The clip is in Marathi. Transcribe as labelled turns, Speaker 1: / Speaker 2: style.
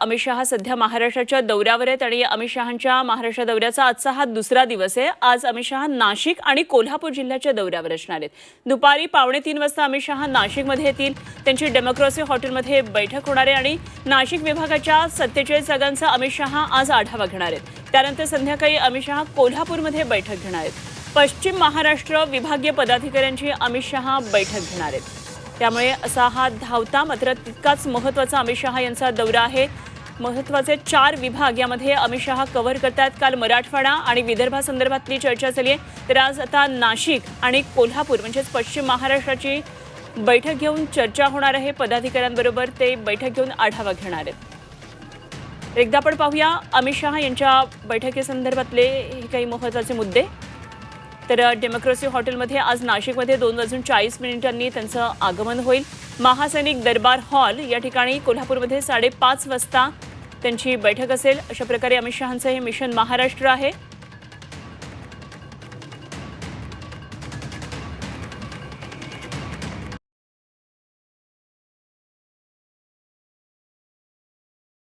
Speaker 1: अमित शहा सध्या महाराष्ट्राच्या दौऱ्यावर आहेत आणि अमित शहांच्या महाराष्ट्र दौऱ्याचा आजचा हा दुसरा दिवस आहे. आज अमित शहा नाशिक आणि कोल्हापूर जिल्ह्याच्या दौऱ्यावर असणार आहेत. दुपारी पावणे तीन वाजता अमित शहा नाशिकमध्ये येतील. त्यांची डेमोक्रॉसी हॉटेलमध्ये बैठक होणार आहे आणि नाशिक विभागाच्या सत्तेचाळीस जागांचा अमित शहा आज आढावा घेणार आहेत. त्यानंतर संध्याकाळी अमित शहा कोल्हापूरमध्ये बैठक घेणार आहेत. पश्चिम महाराष्ट्र विभागीय पदाधिकाऱ्यांची अमित शहा बैठक घेणार आहेत. त्यामुळे असा हा धावता मात्र तितकाच महत्त्वाचा अमित शहा यांचा दौरा आहे. महत्त्वाचे चार विभाग यामध्ये अमित शहा कव्हर करतात काल मराठवाडा आणि विदर्भासंदर्भातली चर्चा झाली आहे तर आज आता नाशिक आणि कोल्हापूर म्हणजेच पश्चिम महाराष्ट्राची बैठक घेऊन चर्चा होणार आहे. पदाधिकाऱ्यांबरोबर ते बैठक घेऊन आढावा घेणार आहेत. एकदा आपण पाहूया अमित शहा यांच्या बैठकीसंदर्भातले हे काही महत्त्वाचे मुद्दे. तर डेमोक्रेसी हॉटेलमध्ये आज नाशिकमध्ये दोन वाजून चाळीस मिनिटांनी त्यांचं आगमन होईल. महासैनिक दरबार हॉल या ठिकाणी कोल्हापूरमध्ये साडेपाच वाजता त्यांची बैठक असेल. अशा प्रकारे अमित शहांचं हे मिशन महाराष्ट्र आहे.